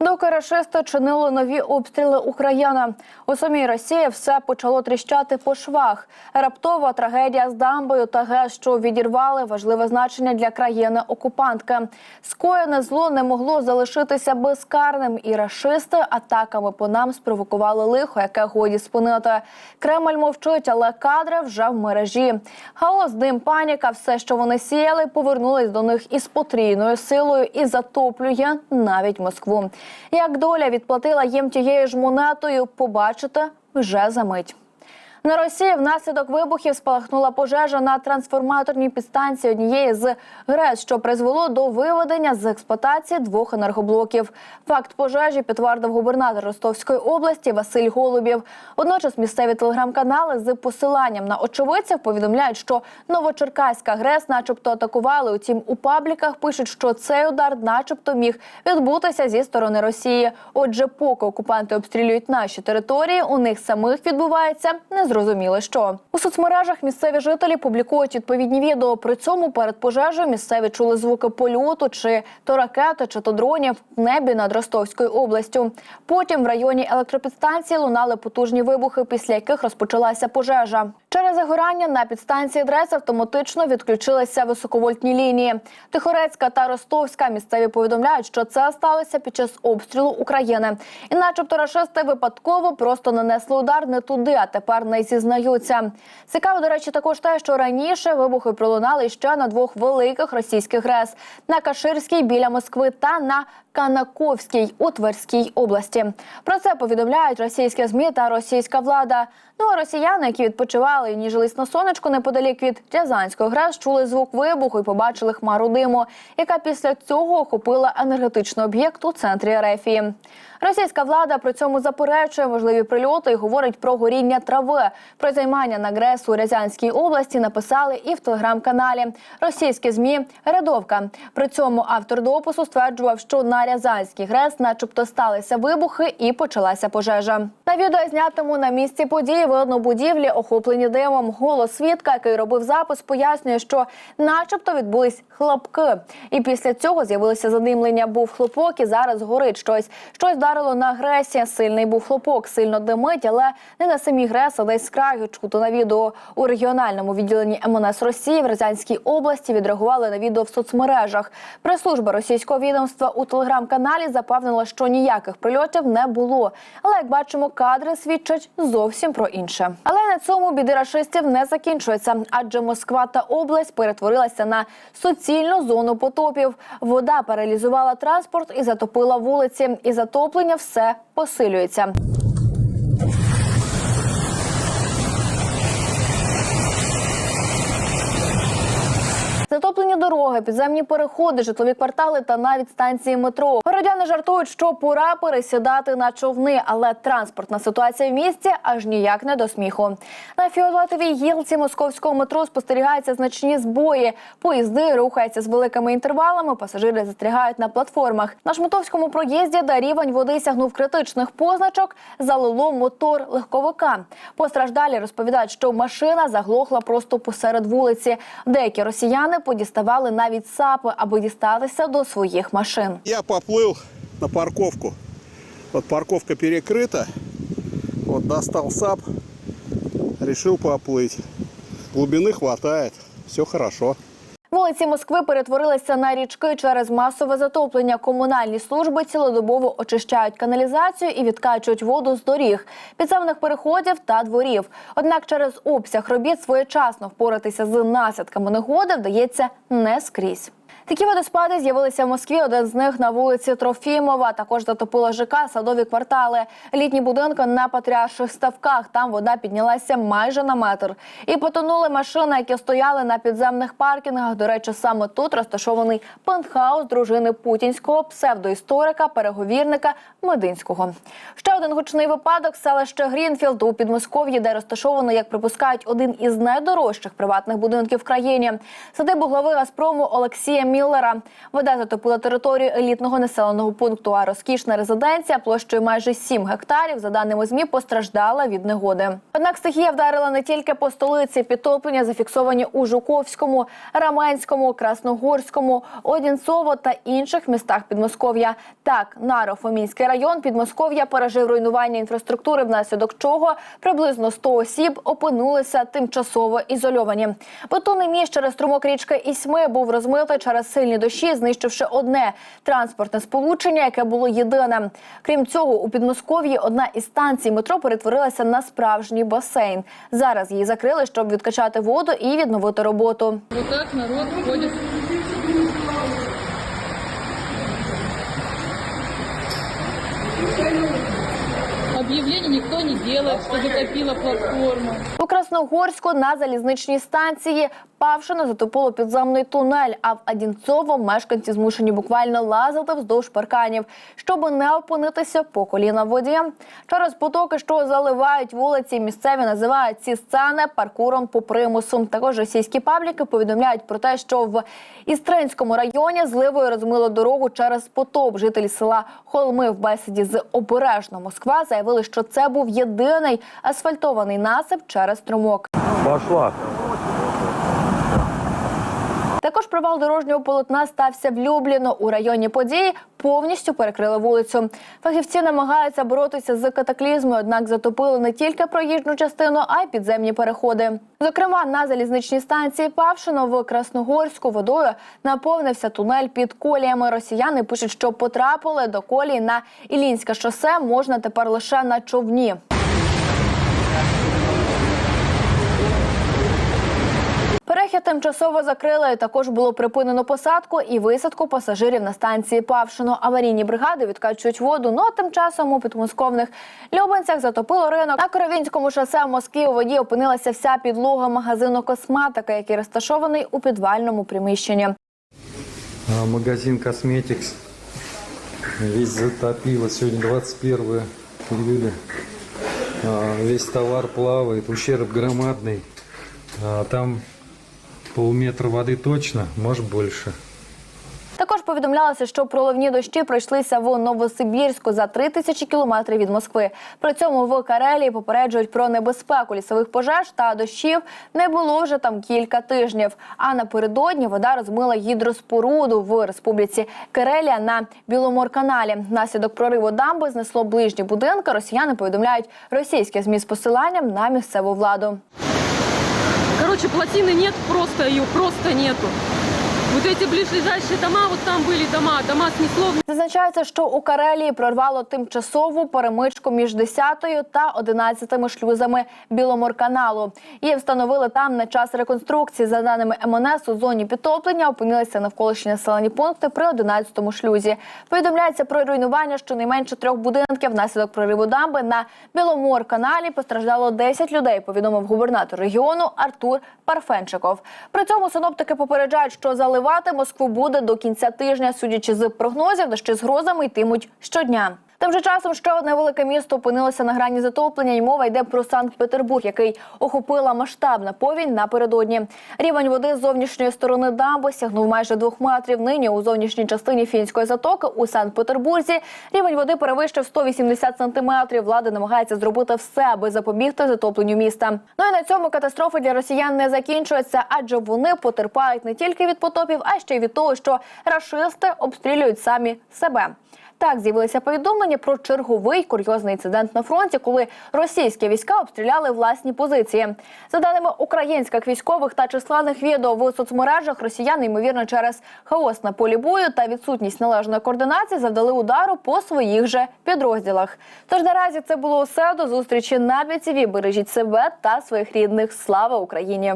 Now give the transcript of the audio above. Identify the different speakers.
Speaker 1: Доки рашисти чинили нові обстріли України. У самій Росії все почало тріщати по швах. Раптова трагедія з дамбою та ГЕС, що відірвали важливе значення для країни окупантки. Скоєне зло не могло залишитися безкарним, і рашисти атаками по нам спровокували лихо, яке годі спинити. Кремль мовчить, але кадри вже в мережі. Хаос, дим, паніка, все, що вони сіяли, повернулись до них із потрійною силою і затоплює навіть Москву. Як доля відплатила їм тією ж монетою, побачите вже за мить. На Росії внаслідок вибухів спалахнула пожежа на трансформаторній підстанції однієї з ГРЕС, що призвело до виведення з експлуатації двох енергоблоків. Факт пожежі підтвердив губернатор Ростовської області Василь Голубів. Водночас місцеві телеграм-канали з посиланням на очевидців повідомляють, що Новочеркаська ГРЕС, начебто, атакували. Утім, у пабліках пишуть, що цей удар, начебто, міг відбутися зі сторони Росії. Отже, поки окупанти обстрілюють наші території, у них самих відбувається незрозуміло що. У соцмережах місцеві жителі публікують відповідні відео. При цьому перед пожежею місцеві чули звуки польоту, чи то ракети, чи то дронів в небі над Ростовською областю. Потім в районі електропідстанції лунали потужні вибухи, після яких розпочалася пожежа. Через загорання на підстанції ДРЕС автоматично відключилися високовольтні лінії. Тихорецька та Ростовська місцеві повідомляють, що це сталося під час обстрілу України. І, начебто, рашисти випадково просто нанесли удар не туди, а тепер не зізнаються. Цікаво, до речі, також те, що раніше вибухи пролунали ще на двох великих російських ГРЕС на Каширській біля Москви та на Канаковській у Тверській області. Про це повідомляють російські змі та російська влада. Ну а росіяни, які відпочивали і ніжились на сонечку неподалік від Рязанської ГРЕС, чули звук вибуху і побачили хмару диму, яка після цього охопила енергетичний об'єкт у центрі Рефії. Російська влада при цьому заперечує можливі прильоти і говорить про горіння трави. Про займання на ГРЕС у Рязанській області написали і в телеграм-каналі. Російські змі Рядовка. При цьому автор допису стверджував, що на Рязанській ГРЕС, начебто, сталися вибухи і почалася пожежа. На відео знятому на місці події видно будівлі, охоплені димом. Голос свідка, який робив запис, пояснює, що, начебто, відбулись хлопки. І після цього з'явилося задимлення. Був хлопок, і зараз горить щось. Щось вдарило на гресі. Сильний був хлопок, сильно димить, але не на самій грес, а десь з краю. Чуто на відео у регіональному відділенні МНС Росії в Рязанській області відреагували на відео в соцмережах. Прес-служба російського відомства у телеграм-каналі запевнила, що ніяких прильотів не було. Але як бачимо, кадри свідчать зовсім про інше. Але на цьому біди рашистів не закінчується, адже Москва та область перетворилася на суцільну зону потопів. Вода паралізувала транспорт і затопила вулиці. І затоплення все посилюється. Дороги, підземні переходи, житлові квартали та навіть станції метро. Городяни жартують, що пора пересідати на човни, але транспортна ситуація в місті аж ніяк не до сміху. На фіолетовій гілці московського метро спостерігаються значні збої. Поїзди рухаються з великими інтервалами. Пасажири застрягають на платформах. На шмутовському проїзді, де рівень води сягнув критичних позначок, залило мотор легковика. Постраждалі розповідають, що машина заглохла просто посеред вулиці. Деякі росіяни подіставали навіть сапи, аби дістатися до своїх машин.
Speaker 2: Я поплыл на парковку. Вот парковка перекрыта. Вот достал САП. Решил поплыть. Глубины хватает. Все хорошо.
Speaker 1: Вулиці Москви перетворилися на річки через масове затоплення. Комунальні служби цілодобово очищають каналізацію і відкачують воду з доріг, підземних переходів та дворів. Однак через обсяг робіт своєчасно впоратися з наслідками негоди вдається не скрізь. Такі водоспади з'явилися в Москві. Один з них на вулиці Трофімова. Також затопило ЖК, садові квартали. Літні будинки на патріарших ставках. Там вода піднялася майже на метр. І потонули машини, які стояли на підземних паркінгах. До речі, саме тут розташований пентхаус дружини путінського псевдоісторика, переговірника Мединського. Ще один гучний випадок селище Грінфілд у Підмосков'ї, де розташовано, як припускають, один із найдорожчих приватних будинків в країні. Садибу глави Газпрому Олексія Міллера. Вода затопила територію елітного населеного пункту. А розкішна резиденція площею майже 7 гектарів, за даними змі, постраждала від негоди. Однак стихія вдарила не тільки по столиці. Підтоплення зафіксовані у Жуковському, Раменському, Красногорському, Одінцово та інших містах Підмосков'я. Так, Наро-Фомінський район Підмосков'я пережив руйнування інфраструктури, внаслідок чого приблизно 100 осіб опинилися тимчасово ізольовані. Бетонний міст через струмок річки Ісьми був розмитий через сильні дощі, знищивши одне транспортне сполучення, яке було єдине. Крім цього, у Підмосков'ї одна із станцій метро перетворилася на справжній басейн. Зараз її закрили, щоб відкачати воду і відновити роботу.
Speaker 3: Вот так народ ходит. Объявлений никто не делает, что затопила платформу.
Speaker 1: У Красногорську на залізничній станції Павшино затопило підземний тунель. А в Адінцово мешканці змушені буквально лазити вздовж парканів, щоб не опинитися по коліна воді. Через потоки, що заливають вулиці, місцеві називають ці сцени паркуром по примусу. Також російські пабліки повідомляють про те, що в Істринському районі зливою розмило дорогу через потоп. Жителі села Холми в бесіді з обережно Москва заявили, що це був єдиний асфальтований насип через струмок.
Speaker 4: Пошла.
Speaker 1: Також провал дорожнього полотна стався в Любліно. У районі події повністю перекрили вулицю. Фахівці намагаються боротися з катаклізмою, однак затопили не тільки проїжджу частину, а й підземні переходи. Зокрема, на залізничній станції Павшино в Красногорську водою наповнився тунель під коліями. Росіяни пишуть, що потрапили до колії на Ілінське шосе можна тепер лише на човні. Перехід тимчасово закрили. Також було припинено посадку і висадку пасажирів на станції Павшино. Аварійні бригади відкачують воду. Ну а тим часом у підмосковних Любенцях затопило ринок. На Коровінському шосе в Москві у воді опинилася вся підлога магазину косметика, який розташований у підвальному приміщенні.
Speaker 4: Магазин Косметикс. Весь затопило. Сегодня 21 июля. Весь товар плавает. Ущерб громадный. Там полметра воды точно, может больше.
Speaker 1: Також повідомлялося, що проливні дощі пройшлися в Новосибірську за три тисячі кілометрів від Москви. При цьому в Карелії попереджують про небезпеку лісових пожеж та дощів не було вже там кілька тижнів. А напередодні вода розмила гідроспоруду в республіці Карелія на Біломорканалі. Внаслідок прориву дамби знесло ближні будинки. Росіяни повідомляють російські змі з посиланням на місцеву владу.
Speaker 3: Короче, плотины нет, просто ее просто нету. Вот эти ближайшие дома, вот там были дома, дома снесло.
Speaker 1: Зазначається, що у Карелії прорвало тимчасову перемичку між 10 та 11 шлюзами Біломорканалу. Її встановили там на час реконструкції. За даними МНС, у зоні підтоплення опинилися навколишні населені пункти при 11 шлюзі. Повідомляється про руйнування щонайменше трьох будинків. Внаслідок прориву дамби на Біломорканалі постраждало 10 людей. Повідомив губернатор регіону Артур Парфенчиков. При цьому синоптики попереджають, що заливати Москву буде до кінця тижня. Судячи з прогнозів, дощі з грозами йтимуть щодня. Тим же часом ще одне велике місто опинилося на грані затоплення, і мова йде про Санкт-Петербург, який охопила масштабна повінь напередодні. Рівень води з зовнішньої сторони дамби сягнув майже двох метрів. Нині у зовнішній частині фінської затоки у Санкт-Петербурзі рівень води перевищив 180 сантиметрів. Влада намагається зробити все, аби запобігти затопленню міста. Ну і на цьому катастрофи для росіян не закінчуються, адже вони потерпають не тільки від потопів, а ще й від того, що рашисти обстрілюють самі себе. Так з'явилися повідомлення про черговий курйозний інцидент на фронті, коли російські війська обстріляли власні позиції. За даними українських військових та численних відео в соцмережах, росіяни ймовірно через хаос на полі бою та відсутність належної координації завдали удару по своїх же підрозділах. Тож наразі це було все. До зустрічі на БЦВ. Бережіть себе та своїх рідних. Слава Україні!